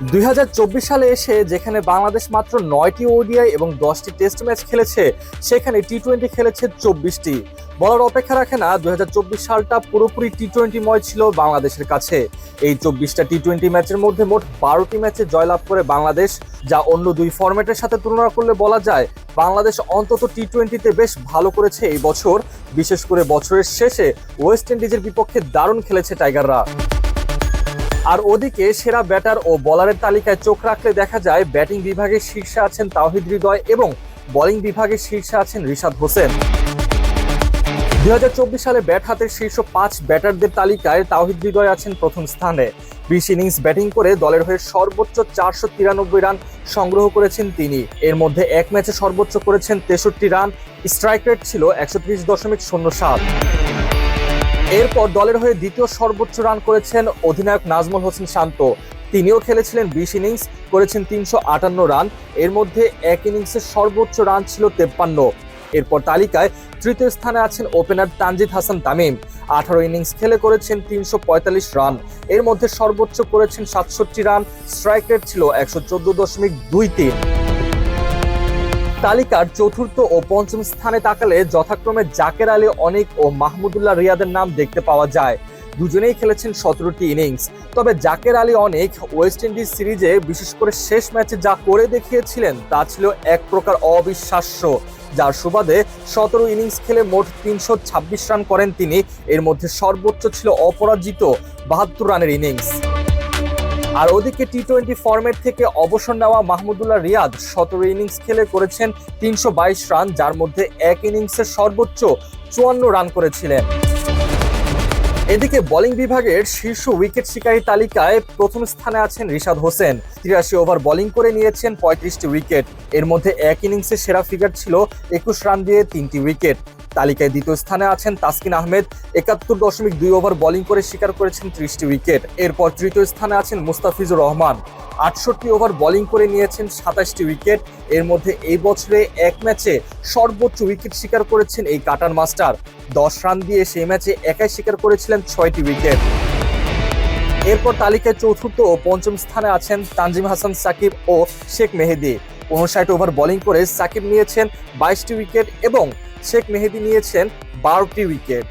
দুই হাজার চব্বিশ সালে এসে যেখানে বাংলাদেশ মাত্র নয়টি ওডিআই এবং দশটি টেস্ট ম্যাচ খেলেছে, সেখানে টি টোয়েন্টি খেলেছে চব্বিশটি। বলার অপেক্ষা রাখে না, দুই হাজার চব্বিশ সালটা পুরোপুরি টি টোয়েন্টিময় ছিল বাংলাদেশের কাছে। এই চব্বিশটা টি টোয়েন্টি ম্যাচের মধ্যে মোট বারোটি ম্যাচে জয়লাভ করে বাংলাদেশ, যা অন্য দুই ফরম্যাটের সাথে তুলনা করলে বলা যায় বাংলাদেশ অন্তত টি টোয়েন্টিতে বেশ ভালো করেছে এই বছর। বিশেষ করে বছরের শেষে ওয়েস্ট ইন্ডিজের বিপক্ষে দারুণ খেলেছে টাইগাররা। আর ওদিকে সেরা ব্যাটার ও বলারের তালিকায় চোখ রাখলে দেখা যায় ব্যাটিং বিভাগে শীর্ষে আছেন তাওহিদ হৃদয় এবং বোলিং বিভাগে শীর্ষে আছেন রিশাদ হোসেন। দু হাজার চব্বিশ সালে ব্যাট হাতের শীর্ষ পাঁচ ব্যাটারদের তালিকায় তাওহিদ হৃদয় আছেন প্রথম স্থানে। বিশ ইনিংস ব্যাটিং করে দলের হয়ে সর্বোচ্চ চারশো তিরানব্বই রান সংগ্রহ করেছেন তিনি। এর মধ্যে এক ম্যাচে সর্বোচ্চ করেছেন তেষট্টি রান, স্ট্রাইক রেট ছিল একশো ত্রিশ দশমিক শূন্য সাত। এরপর দলের হয়ে দ্বিতীয় সর্বোচ্চ রান করেছেন অধিনায়ক নাজমুল হোসেন শান্ত। তিনিও খেলেছিলেন বিশ ইনিংস, করেছেন তিনশো আটান্ন রান। এর মধ্যে এক ইনিংসের সর্বোচ্চ রান ছিল তেপ্পান্ন। এরপর তালিকায় তৃতীয় স্থানে আছেন ওপেনার তানজিদ হাসান তামিম। আঠারো ইনিংস খেলে করেছেন তিনশো পঁয়তাল্লিশ রান। এর মধ্যে সর্বোচ্চ করেছেন সাতষট্টি রান, স্ট্রাইক রেট ছিল একশো চোদ্দ দশমিক দুই তিন। তালিকার চতুর্থ ও পঞ্চম স্থানে তাকালে যথাক্রমে জাকের আলী, অনিক ও মাহমুদুল্লাহ রিয়াদের নাম দেখতে পাওয়া যায়। দুজনেই খেলেছেন সতেরোটি ইনিংস। তবে জাকের আলী, অনেক ওয়েস্ট ইন্ডিজ সিরিজে বিশেষ করে শেষ ম্যাচে যা করে দেখিয়েছিলেন, তা ছিল এক প্রকার অবিশ্বাস্য। যার সুবাদে সতেরো ইনিংস খেলে মোট তিনশো ছাব্বিশ রান করেন তিনি। এর মধ্যে সর্বোচ্চ ছিল অপরাজিত বাহাত্তর রানের ইনিংস। আর ওদিকে টি টোয়েন্টি ফর্মেট থেকে অবসর নেওয়া মাহমুদুল্লাহ রিয়াদ সতেরো ইনিংস খেলে করেছেন তিনশো বাইশ রান, যার মধ্যে এক ইনিংসের সর্বোচ্চ চুয়ান্ন রান করেছিলেন। এদিকে বোলিং বিভাগের শীর্ষ উইকেট শিকারী তালিকায় প্রথম স্থানে আছেন রিশাদ হোসেন। তিরাশি ওভার বোলিং করে নিয়েছেন পঁয়ত্রিশটি উইকেট। এর মধ্যে এক ইনিংসে সেরা ফিগার ছিল একুশ রান দিয়ে তিনটি উইকেট। তালিকায় দ্বিতীয় স্থানে আছেন তাসকিন আহমেদ। একাত্তর দশমিক দুই ওভার বোলিং করে শিকার করেছেন ত্রিশটি উইকেট। এরপর তৃতীয় স্থানে আছেন মুস্তাফিজুর রহমান। আটষট্টি ওভার বোলিং করে নিয়েছেন সাতাশটি উইকেট। এর মধ্যে এই বছরে এক ম্যাচে সর্বোচ্চ উইকেট শিকার করেছেন এই কাটার মাস্টার। দশ রান দিয়ে সেই ম্যাচে একাই শিকার করেছিলেন ছয়টি উইকেট। এরপর তালিকায় চতুর্থ ও পঞ্চম স্থানে আছেন তানজিম হাসান, সাকিব ও শেখ মেহেদি। উনষাট ওভার বোলিং করে সাকিব নিয়েছেন বাইশটি উইকেট এবং শেখ মেহেদি নিয়েছেন বারোটি উইকেট।